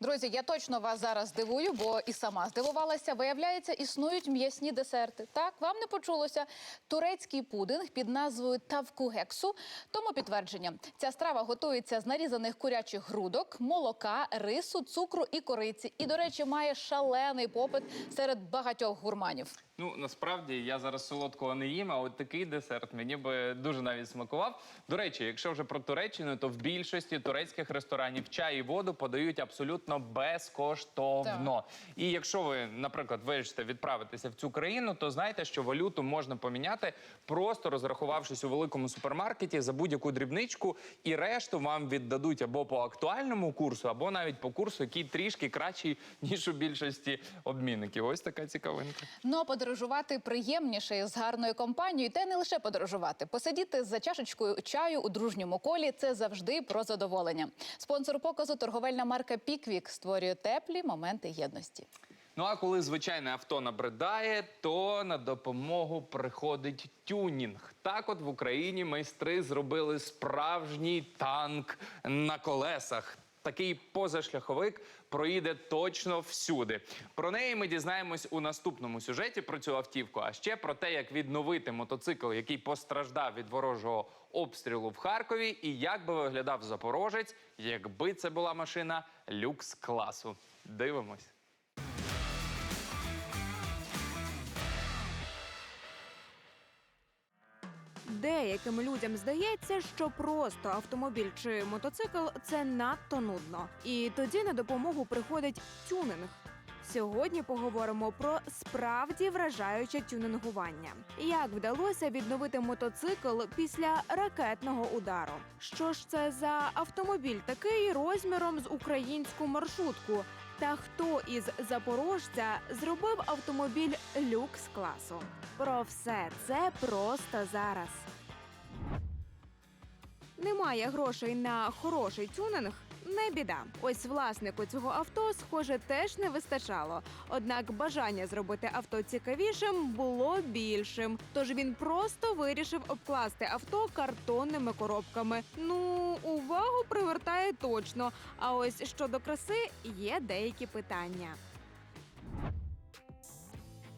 Друзі, я точно вас зараз здивую, бо і сама здивувалася. Виявляється, існують м'ясні десерти. Так, вам не почулося. Турецький пудинг під назвою тавкугексу. Тому підтвердження. Ця страва готується з нарізаних курячих грудок, молока, рису, цукру і кориці. І, до речі, має шалений попит серед багатьох гурманів. Ну насправді я зараз солодкого не їм, а от такий десерт мені би дуже навіть смакував. До речі, якщо вже про Туреччину, то в більшості турецьких ресторанів чай і воду подають абсолютно безкоштовно. І якщо ви, наприклад, вирішите відправитися в цю країну, то знайте, що валюту можна поміняти, просто розрахувавшись у великому супермаркеті за будь-яку дрібничку, і решту вам віддадуть або по актуальному курсу, або навіть по курсу, який трішки кращий ніж у більшості обмінників. Ось така цікавинка. Ну а подорожувати приємніше з гарною компанією, та не лише подорожувати. Посидіти за чашечкою чаю у дружньому колі це завжди про задоволення. Спонсор показу торговельна марка Піквік створює теплі моменти єдності. Ну а коли звичайне авто набридає, то на допомогу приходить тюнінг. Так, от в Україні майстри зробили справжній танк на колесах. Такий позашляховик проїде точно всюди. Про неї ми дізнаємось у наступному сюжеті про цю автівку. А ще про те, як відновити мотоцикл, який постраждав від ворожого обстрілу в Харкові, і як би виглядав запорожець, якби це була машина люкс класу. Дивимось. Деяким людям здається, що просто автомобіль чи мотоцикл це надто нудно. І тоді на допомогу приходить тюнинг. Сьогодні поговоримо про справді вражаюче тюнингування. Як вдалося відновити мотоцикл після ракетного удару? Що ж це за автомобіль такий розміром з українську маршрутку? Та хто із запорожця зробив автомобіль люкс класу? Про все це просто зараз. Немає грошей на хороший тюнинг. Не біда. Ось власнику цього авто, схоже, теж не вистачало. Однак бажання зробити авто цікавішим було більшим. Тож він просто вирішив обкласти авто картонними коробками. Ну, увагу привертає точно. А ось щодо краси є деякі питання.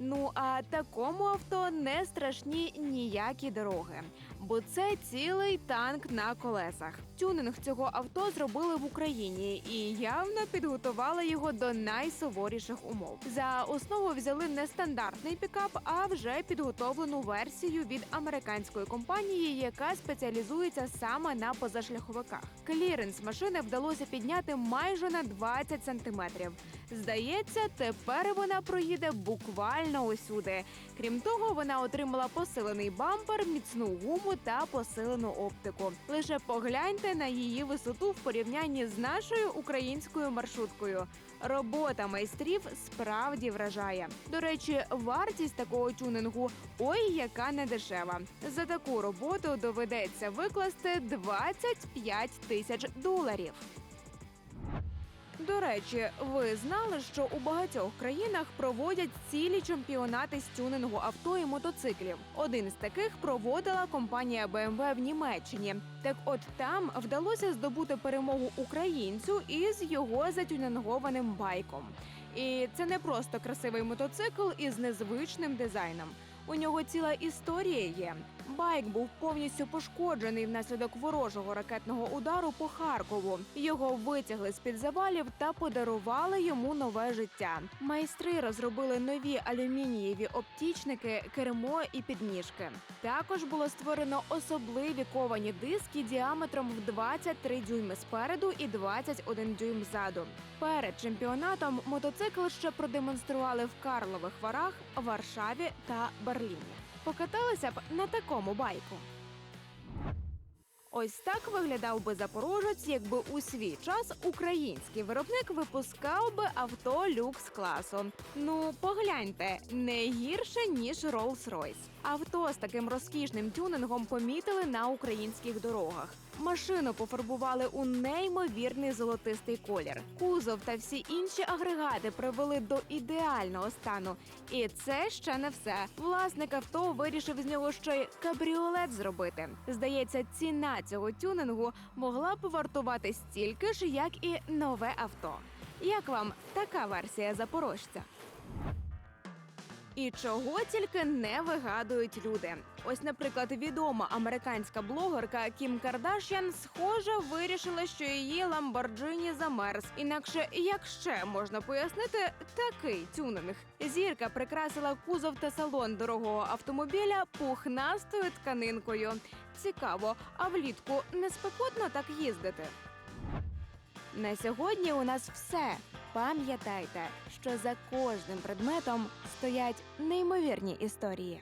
Ну а такому авто не страшні ніякі дороги, бо це цілий танк на колесах. Тюнинг цього авто зробили в Україні і явно підготували його до найсуворіших умов. За основу взяли не стандартний пікап, а вже підготовлену версію від американської компанії, яка спеціалізується саме на позашляховиках. Кліренс машини вдалося підняти майже на 20 сантиметрів. Здається, тепер вона проїде буквально усюди. Крім того, вона отримала посилений бампер, міцну гуму та посилену оптику. Лише погляньте на її висоту в порівнянні з нашою українською маршруткою. Робота майстрів справді вражає. До речі, вартість такого тюнингу ой, яка не дешева. За таку роботу доведеться викласти 25 тисяч доларів. До речі, ви знали, що у багатьох країнах проводять цілі чемпіонати з тюнингу авто і мотоциклів. Один з таких проводила компанія BMW в Німеччині. Так, от там вдалося здобути перемогу українцю із його затюнингованим байком. І це не просто красивий мотоцикл із незвичним дизайном. У нього ціла історія є. Байк був повністю пошкоджений внаслідок ворожого ракетного удару по Харкову. Його витягли з під завалів та подарували йому нове життя. Майстри розробили нові алюмінієві оптічники, кермо і підніжки. Також було створено особливі ковані диски діаметром в 23 дюйми спереду і 21 дюйм ззаду. Перед чемпіонатом мотоцикл ще продемонстрували в Карлових Варах, Варшаві та Берліні. Покаталися б на такому байку. Ось так виглядав би запорожець, якби у свій час український виробник випускав би авто люкс класу. Ну, погляньте, не гірше ніж Rolls-Royce. Авто з таким розкішним тюнингом помітили на українських дорогах. Машину пофарбували у неймовірний золотистий колір. Кузов та всі інші агрегати привели до ідеального стану. І це ще не все. Власник авто вирішив з нього ще й кабріолет зробити. Здається, ціна цього тюнингу могла б вартувати стільки ж, як і нове авто. Як вам така версія запорожця? І чого тільки не вигадують люди. Ось, наприклад, відома американська блогерка Кім Кардашян, схоже, вирішила, що її Ламборджині замерз. Інакше як ще можна пояснити такий тюнинг? Зірка прикрасила кузов та салон дорогого автомобіля пухнастою тканинкою. Цікаво, а влітку не спекотно так їздити? На сьогодні у нас все. Пам'ятайте, що за кожним предметом стоять неймовірні історії.